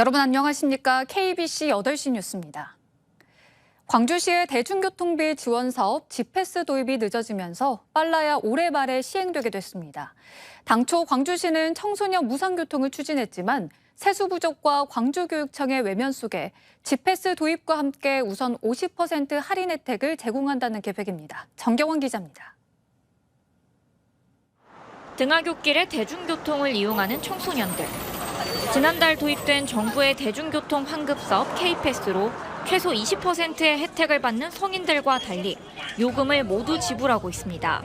여러분 안녕하십니까? KBC 8시 뉴스입니다. 광주시의 대중교통비 지원 사업 지패스 도입이 늦어지면서 빨라야 올해 말에 시행되게 됐습니다. 당초 광주시는 청소년 무상교통을 추진했지만 세수 부족과 광주교육청의 외면 속에 지패스 도입과 함께 우선 50% 할인 혜택을 제공한다는 계획입니다. 정경원 기자입니다. 등하굣길에 대중교통을 이용하는 청소년들. 지난달 도입된 정부의 대중교통 환급 사업 K패스로 최소 20%의 혜택을 받는 성인들과 달리 요금을 모두 지불하고 있습니다.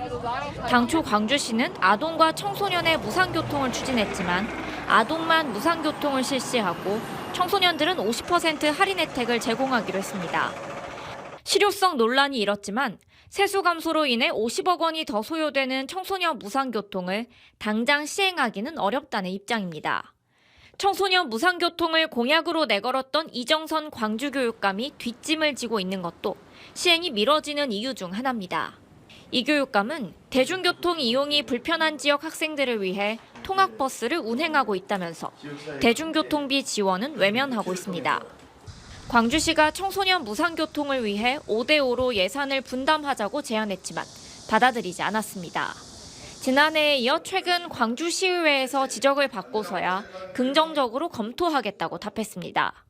당초 광주시는 아동과 청소년의 무상교통을 추진했지만 아동만 무상교통을 실시하고 청소년들은 50% 할인 혜택을 제공하기로 했습니다. 실효성 논란이 일었지만 세수 감소로 인해 50억 원이 더 소요되는 청소년 무상교통을 당장 시행하기는 어렵다는 입장입니다. 청소년 무상교통을 공약으로 내걸었던 이정선 광주교육감이 뒷짐을 지고 있는 것도 시행이 미뤄지는 이유 중 하나입니다. 이 교육감은 대중교통 이용이 불편한 지역 학생들을 위해 통학버스를 운행하고 있다면서 대중교통비 지원은 외면하고 있습니다. 광주시가 청소년 무상교통을 위해 5대5로 예산을 분담하자고 제안했지만 받아들이지 않았습니다. 지난해에 이어 최근 광주시의회에서 지적을 받고서야 긍정적으로 검토하겠다고 답했습니다.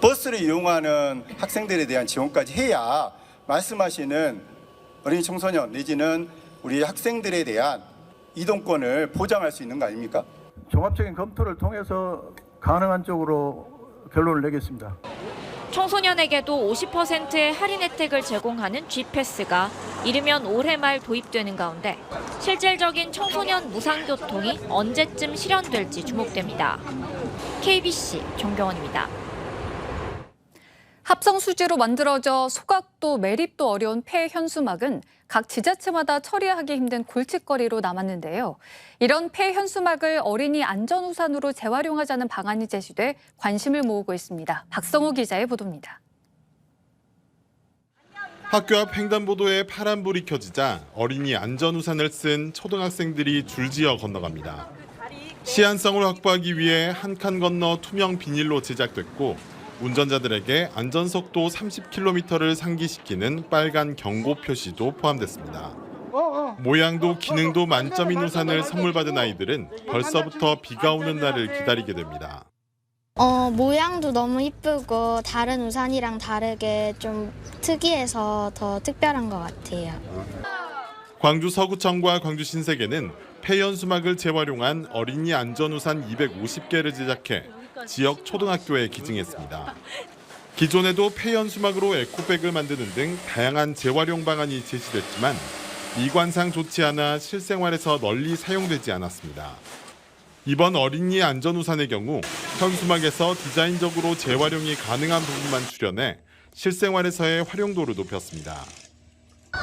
버스를 이용하는 학생들에 대한 지원까지 해야 말씀하시는 어린이 청소년 내지는 우리 학생들에 대한 이동권을 보장할 수 있는 거 아닙니까? 종합적인 검토를 통해서 가능한 쪽으로 결론을 내겠습니다. 청소년에게도 50%의 할인 혜택을 제공하는 G패스가 이르면 올해 말 도입되는 가운데 실질적인 청소년 무상교통이 언제쯤 실현될지 주목됩니다. KBC 정경원입니다. 합성 수지로 만들어져 소각도 매립도 어려운 폐 현수막은 각 지자체마다 처리하기 힘든 골칫거리로 남았는데요. 이런 폐 현수막을 어린이 안전우산으로 재활용하자는 방안이 제시돼 관심을 모으고 있습니다. 박성호 기자의 보도입니다. 학교 앞 횡단보도에 파란불이 켜지자 어린이 안전우산을 쓴 초등학생들이 줄지어 건너갑니다. 시안성을 확보하기 위해 한 칸 건너 투명 비닐로 제작됐고 운전자들에게 안전속도 30km를 상기시키는 빨간 경고 표시도 포함됐습니다. 모양도 기능도 만점인 우산을 선물 받은 아이들은 벌써부터 비가 오는 날을 기다리게 됩니다. 어, 모양도 너무 이쁘고 다른 우산이랑 다르게 좀 특이해서 더 특별한 것 같아요. 광주 서구청과 광주 신세계는 폐연 수막을 재활용한 어린이 안전우산 250개를 제작해 지역 초등학교에 기증했습니다. 기존에도 폐연 수막으로 에코백을 만드는 등 다양한 재활용 방안이 제시됐지만 미관상 좋지 않아 실생활에서 널리 사용되지 않았습니다. 이번 어린이 안전우산의 경우 현수막에서 디자인적으로 재활용이 가능한 부분만 출연해 실생활에서의 활용도를 높였습니다.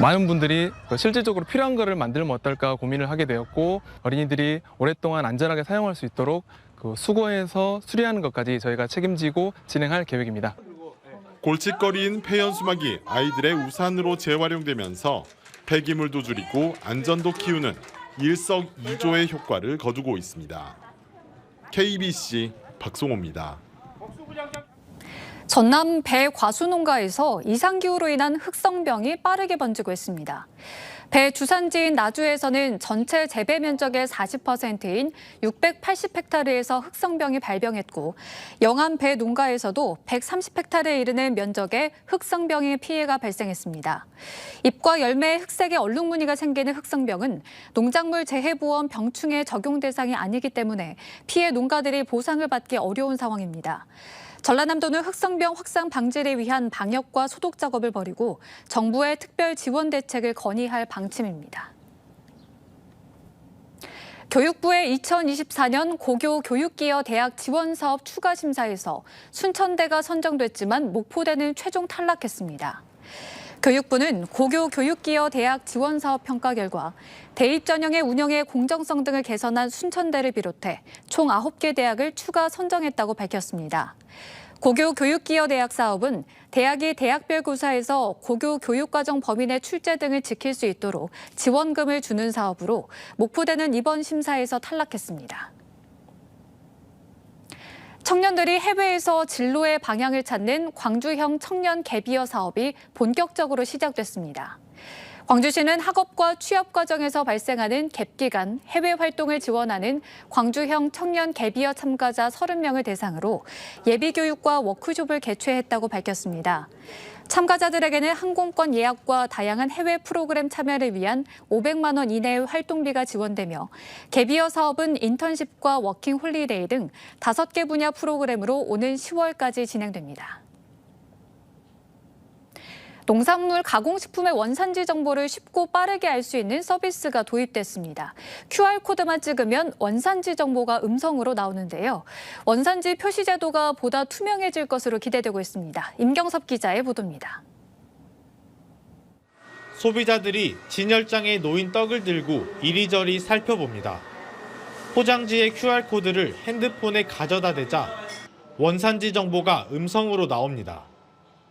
많은 분들이 그 실질적으로 필요한 것을 만들면 어떨까 고민을 하게 되었고 어린이들이 오랫동안 안전하게 사용할 수 있도록 그 수거해서 수리하는 것까지 저희가 책임지고 진행할 계획입니다. 골칫거리인 폐연수막이 아이들의 우산으로 재활용되면서 폐기물도 줄이고 안전도 키우는 일석이조의 효과를 거두고 있습니다. KBC 박송호입니다. 전남 배 과수 농가에서 이상기후로 인한 흑성병이 빠르게 번지고 있습니다. 배 주산지인 나주에서는 전체 재배 면적의 40%인 680헥타르에서 흑성병이 발병했고 영암 배 농가에서도 130헥타르에 이르는 면적의 흑성병의 피해가 발생했습니다. 잎과 열매에 흑색의 얼룩무늬가 생기는 흑성병은 농작물 재해보험 병충해 적용 대상이 아니기 때문에 피해 농가들이 보상을 받기 어려운 상황입니다. 전라남도는 흑성병 확산 방지를 위한 방역과 소독 작업을 벌이고 정부의 특별 지원 대책을 건의할 방침입니다. 교육부의 2024년 고교 교육기여 대학 지원 사업 추가 심사에서 순천대가 선정됐지만 목포대는 최종 탈락했습니다. 교육부는 고교 교육기여 대학 지원 사업 평가 결과 대입 전형의 운영의 공정성 등을 개선한 순천대를 비롯해 총 9개 대학을 추가 선정했다고 밝혔습니다. 고교 교육기여 대학 사업은 대학이 대학별 고사에서 고교 교육과정 범인의 출제 등을 지킬 수 있도록 지원금을 주는 사업으로 목포대는 이번 심사에서 탈락했습니다. 청년들이 해외에서 진로의 방향을 찾는 광주형 청년 갭이어 사업이 본격적으로 시작됐습니다. 광주시는 학업과 취업 과정에서 발생하는 갭 기간 해외 활동을 지원하는 광주형 청년 갭이어 참가자 30명을 대상으로 예비 교육과 워크숍을 개최했다고 밝혔습니다. 참가자들에게는 항공권 예약과 다양한 해외 프로그램 참여를 위한 500만 원 이내의 활동비가 지원되며 갭이어 사업은 인턴십과 워킹 홀리데이 등 5개 분야 프로그램으로 오는 10월까지 진행됩니다. 농산물 가공식품의 원산지 정보를 쉽고 빠르게 알 수 있는 서비스가 도입됐습니다. QR코드만 찍으면 원산지 정보가 음성으로 나오는데요. 원산지 표시 제도가 보다 투명해질 것으로 기대되고 있습니다. 임경섭 기자의 보도입니다. 소비자들이 진열장에 놓인 떡을 들고 이리저리 살펴봅니다. 포장지의 QR코드를 핸드폰에 가져다 대자 원산지 정보가 음성으로 나옵니다.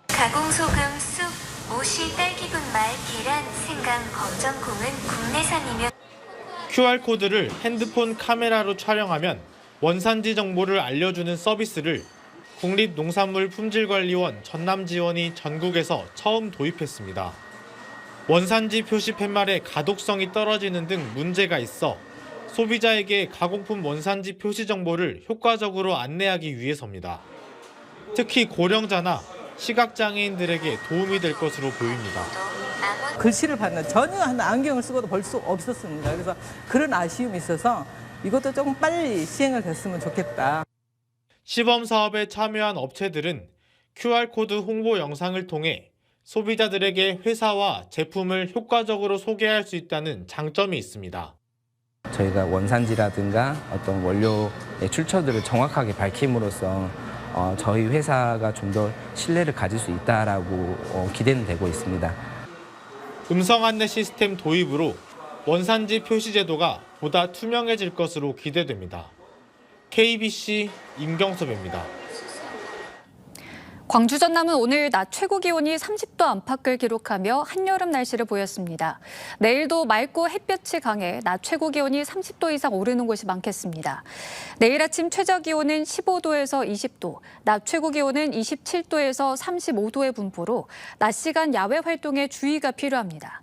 가공 소금, 쑥, 모시, 딸기 분말, 계란, 생강, 검정콩은 국내산이며 QR코드를 핸드폰 카메라로 촬영하면 원산지 정보를 알려주는 서비스를 국립농산물품질관리원 전남지원이 전국에서 처음 도입했습니다. 원산지 표시 팻말의 가독성이 떨어지는 등 문제가 있어 소비자에게 가공품 원산지 표시 정보를 효과적으로 안내하기 위해서입니다. 특히 고령자나 시각장애인들에게 도움이 될 것으로 보입니다. 글씨를 봤나 전혀 한 안경을 쓰고도 볼 수 없었습니다. 그래서 그런 아쉬움이 있어서 이것도 조금 빨리 시행을 됐으면 좋겠다. 시범 사업에 참여한 업체들은 QR코드 홍보 영상을 통해 소비자들에게 회사와 제품을 효과적으로 소개할 수 있다는 장점이 있습니다. 저희가 원산지라든가 어떤 원료의 출처들을 정확하게 밝힘으로써 어, 저희 회사가 좀 더 신뢰를 가질 수 있다라고 어, 기대는 되고 있습니다. 음성 안내 시스템 도입으로 원산지 표시 제도가 보다 투명해질 것으로 기대됩니다. KBC 임경섭입니다. 광주 전남은 오늘 낮 최고 기온이 30도 안팎을 기록하며 한여름 날씨를 보였습니다. 내일도 맑고 햇볕이 강해 낮 최고 기온이 30도 이상 오르는 곳이 많겠습니다. 내일 아침 최저 기온은 15도에서 20도, 낮 최고 기온은 27도에서 35도의 분포로 낮 시간 야외 활동에 주의가 필요합니다.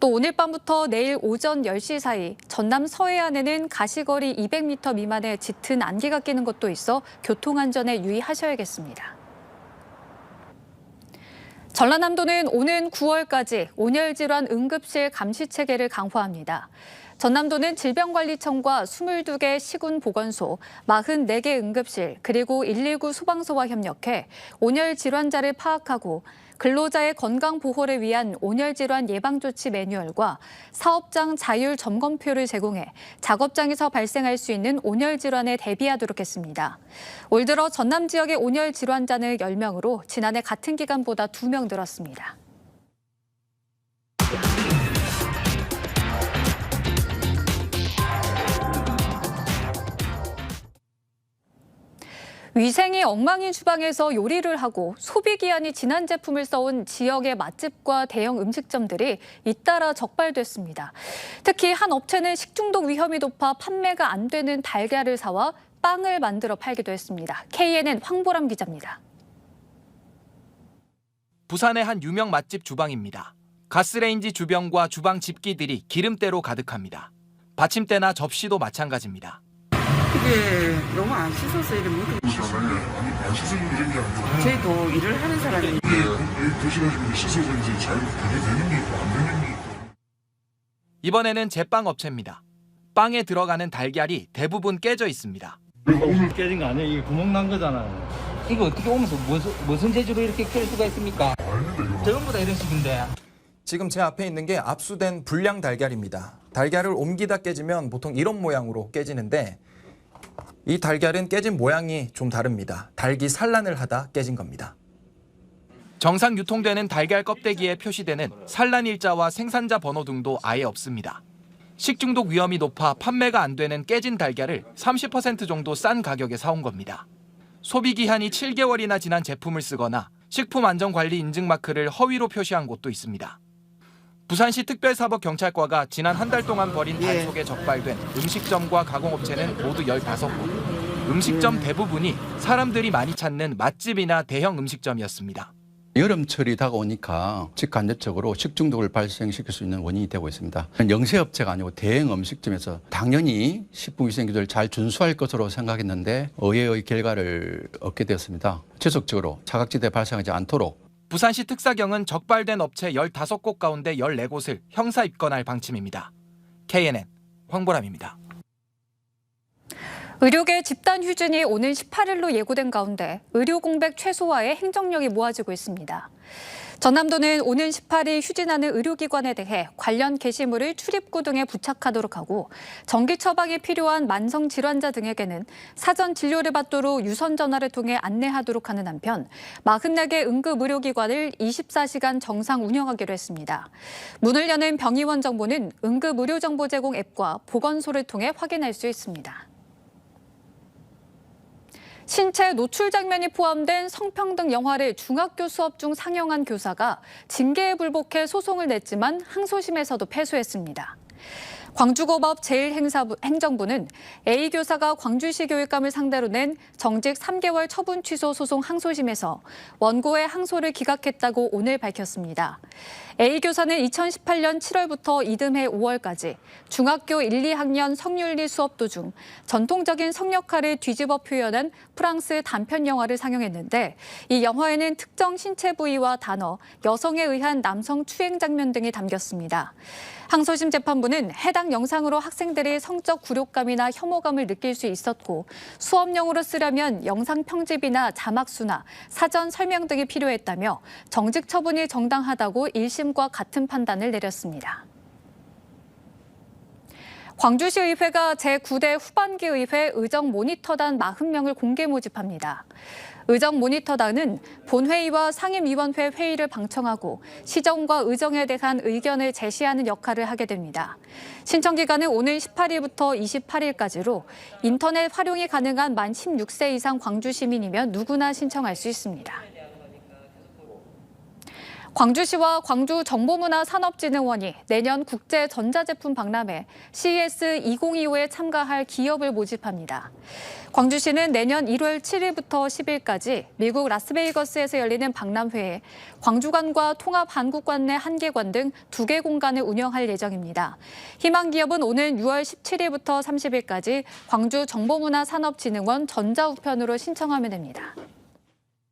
또 오늘 밤부터 내일 오전 10시 사이 전남 서해안에는 가시거리 200m 미만의 짙은 안개가 끼는 곳도 있어 교통안전에 유의하셔야겠습니다. 전라남도는 오는 9월까지 온열질환 응급실 감시 체계를 강화합니다. 전남도는 질병관리청과 22개 시군 보건소, 44개 응급실, 그리고 119 소방서와 협력해 온열 질환자를 파악하고 근로자의 건강 보호를 위한 온열 질환 예방 조치 매뉴얼과 사업장 자율 점검표를 제공해 작업장에서 발생할 수 있는 온열 질환에 대비하도록 했습니다. 올 들어 전남 지역의 온열 질환자는 10명으로 지난해 같은 기간보다 2명 늘었습니다. 위생이 엉망인 주방에서 요리를 하고 소비 기한이 지난 제품을 써온 지역의 맛집과 대형 음식점들이 잇따라 적발됐습니다. 특히 한 업체는 식중독 위험이 높아 판매가 안 되는 달걀을 사와 빵을 만들어 팔기도 했습니다. KNN 황보람 기자입니다. 부산의 한 유명 맛집 주방입니다. 가스레인지 주변과 주방 집기들이 기름때로 가득합니다. 받침대나 접시도 마찬가지입니다. 이게 너무 안 씻어서 묻은 안 이런 게 아니고 저희도 일을 하는 사람이 이게 드셔가지고 씻어서 이제 잘 그게 되는 게 있고 안 되는 게 있고 이번에는 제빵 업체입니다. 빵에 들어가는 달걀이 대부분 깨져 있습니다. 오늘 깨진 거 아니에요? 이게 구멍 난 거잖아요. 이거 어떻게 오면서 무슨, 무슨 재주로 이렇게 깰 수가 있습니까? 이거 전부 다 이런 식인데. 지금 제 앞에 있는 게 압수된 불량 달걀입니다. 달걀을 옮기다 깨지면 보통 이런 모양으로 깨지는데 이 달걀은 깨진 모양이 좀 다릅니다. 달기 산란을 하다 깨진 겁니다. 정상 유통되는 달걀 껍데기에 표시되는 산란 일자와 생산자 번호 등도 아예 없습니다. 식중독 위험이 높아 판매가 안 되는 깨진 달걀을 30% 정도 싼 가격에 사온 겁니다. 소비 기한이 7개월이나 지난 제품을 쓰거나 식품 안전 관리 인증 마크를 허위로 표시한 곳도 있습니다. 부산시 특별사법경찰과가 지난 한 달 동안 벌인 단속에 적발된 음식점과 가공업체는 모두 15곳. 음식점 대부분이 사람들이 많이 찾는 맛집이나 대형 음식점이었습니다. 여름철이 다가오니까 직간접적으로 식중독을 발생시킬 수 있는 원인이 되고 있습니다. 영세업체가 아니고 대형 음식점에서 당연히 식품위생규제를 잘 준수할 것으로 생각했는데 의외의 결과를 얻게 되었습니다. 지속적으로 자각지대 발생하지 않도록 부산시 특사경은 적발된 업체 15곳 가운데 14곳을 형사 입건할 방침입니다. KNN 황보람입니다. 의료계 집단 휴진이 오는 18일로 예고된 가운데 의료 공백 최소화에 행정력이 모아지고 있습니다. 전남도는 오는 18일 휴진하는 의료기관에 대해 관련 게시물을 출입구 등에 부착하도록 하고 정기 처방이 필요한 만성 질환자 등에게는 사전 진료를 받도록 유선 전화를 통해 안내하도록 하는 한편 44개 응급 의료기관을 24시간 정상 운영하기로 했습니다. 문을 여는 병의원 정보는 응급 의료 정보 제공 앱과 보건소를 통해 확인할 수 있습니다. 신체 노출 장면이 포함된 성평등 영화를 중학교 수업 중 상영한 교사가 징계에 불복해 소송을 냈지만 항소심에서도 패소했습니다. 광주고법 제1행정부는 A 교사가 광주시 교육감을 상대로 낸 정직 3개월 처분 취소 소송 항소심에서 원고의 항소를 기각했다고 오늘 밝혔습니다. A 교사는 2018년 7월부터 이듬해 5월까지 중학교 1, 2학년 성윤리 수업 도중 전통적인 성역할을 뒤집어 표현한 프랑스 단편 영화를 상영했는데 이 영화에는 특정 신체 부위와 단어, 여성에 의한 남성 추행 장면 등이 담겼습니다. 항소심 재판부는 해당 영상으로 학생들이 성적 굴욕감이나 혐오감을 느낄 수 있었고 수업용으로 쓰려면 영상 편집이나 자막 수나 사전 설명 등이 필요했다며 정직 처분이 정당하다고 1심 과 같은 판단을 내렸습니다. 광주시 의회가 제9대 후반기 의회 의정 모니터단 40명을 공개 모집합니다. 의정 모니터단은 본회의와 상임위원회 회의를 방청하고 시정과 의정에 대한 의견을 제시하는 역할을 하게 됩니다. 신청 기간은 오늘 18일부터 28일까지로 인터넷 활용이 가능한 만 16세 이상 광주 시민이면 누구나 신청할 수 있습니다. 광주시와 광주정보문화산업진흥원이 내년 국제 전자제품 박람회 CES 2025에 참가할 기업을 모집합니다. 광주시는 내년 1월 7일부터 10일까지 미국 라스베이거스에서 열리는 박람회에 광주관과 통합한국관 내 한계관 등 두 개 공간을 운영할 예정입니다. 희망 기업은 오는 6월 17일부터 30일까지 광주정보문화산업진흥원 전자우편으로 신청하면 됩니다.